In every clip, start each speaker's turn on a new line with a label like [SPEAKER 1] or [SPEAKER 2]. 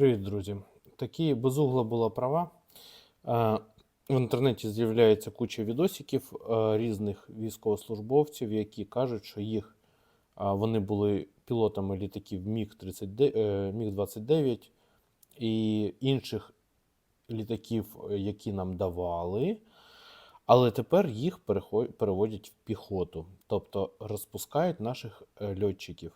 [SPEAKER 1] Привіт, друзі. Такі безугла була права. Е, В інтернеті з'являється куча відосиків е, різних військовослужбовців, які кажуть, що їх вони були пілотами літаків Міг-39 е, Міг-29 і інших літаків, е, які нам давали, але тепер їх переводять в піхоту, тобто розпускають наших е, льотчиків.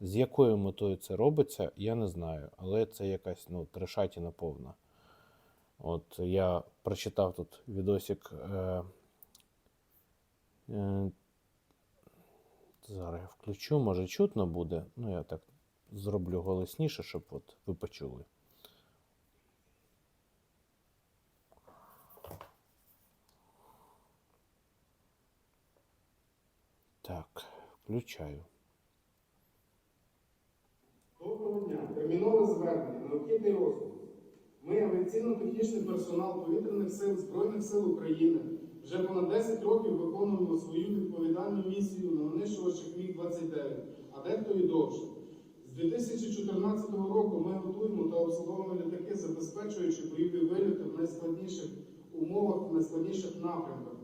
[SPEAKER 1] З якою метою це робиться, я не знаю, але це якась ну, трешатіна повна. От я прочитав тут відосик. Е, е, зараз я включу, може чутно буде. Ну, я так зроблю голосніше, щоб от ви почули. Так, включаю.
[SPEAKER 2] Термінове звернення, необхідний розголос. Ми, авіаційно-технічний персонал повітряних сил Збройних сил України, вже понад 10 років виконуємо свою відповідальну місію на винищувачах Міг-29, а дехто і довше. З 2014 року ми готуємо та обслуговуємо літаки, забезпечуючи бойові вильоти в найскладніших умовах, в найскладніших напрямках,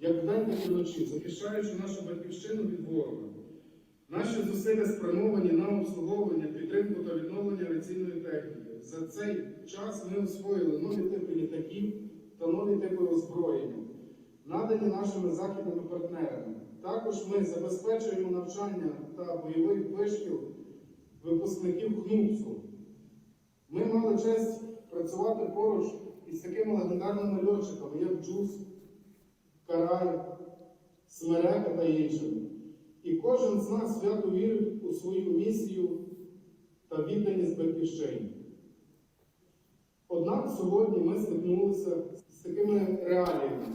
[SPEAKER 2] як вдень, так і вночі, захищаючи нашу батьківщину від ворога. Наші зусилля спрямовані на обслуговування, підтримку авіаційної техніки. За цей час ми освоїли нові типи літаків та нові типи озброєння, надані нашими західними партнерами. Також ми забезпечуємо навчання та бойовий вишкіл випускників ХНУПСу. Ми мали честь працювати поруч із такими легендарними льотчиками, як Джус, Карай, Смерека та іншими. І кожен з нас свято вірить у свою місію відданість. Однак сьогодні ми стикнулися з такими реаліями,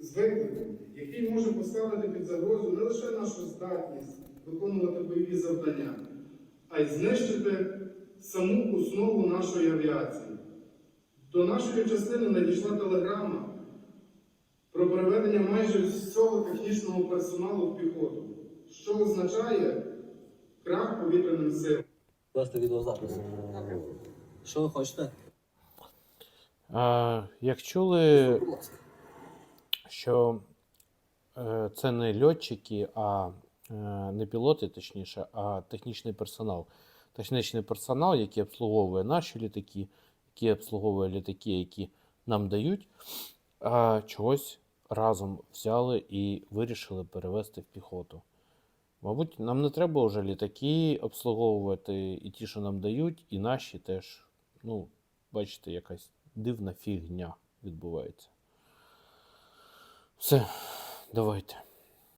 [SPEAKER 2] з викликом, який може поставити під загрозу не лише нашу здатність виконувати бойові завдання, а й знищити саму основу нашої авіації. До нашої частини надійшла телеграма про переведення майже всього технічного персоналу в піхоту, що означає крах повітряним силам.
[SPEAKER 3] Просто відеозапис. Що ви хочете?
[SPEAKER 1] А, як чули, що е, це не льотчики, а е, не пілоти, точніше, а технічний персонал. Технічний персонал, який обслуговує наші літаки, який обслуговує літаки, які нам дають, а чогось разом взяли і вирішили перевести в піхоту. Мабуть, нам не треба вже літаки обслуговувати, і ті, що нам дають, і наші теж. Ну, бачите, якась дивна фігня відбувається. Все, давайте.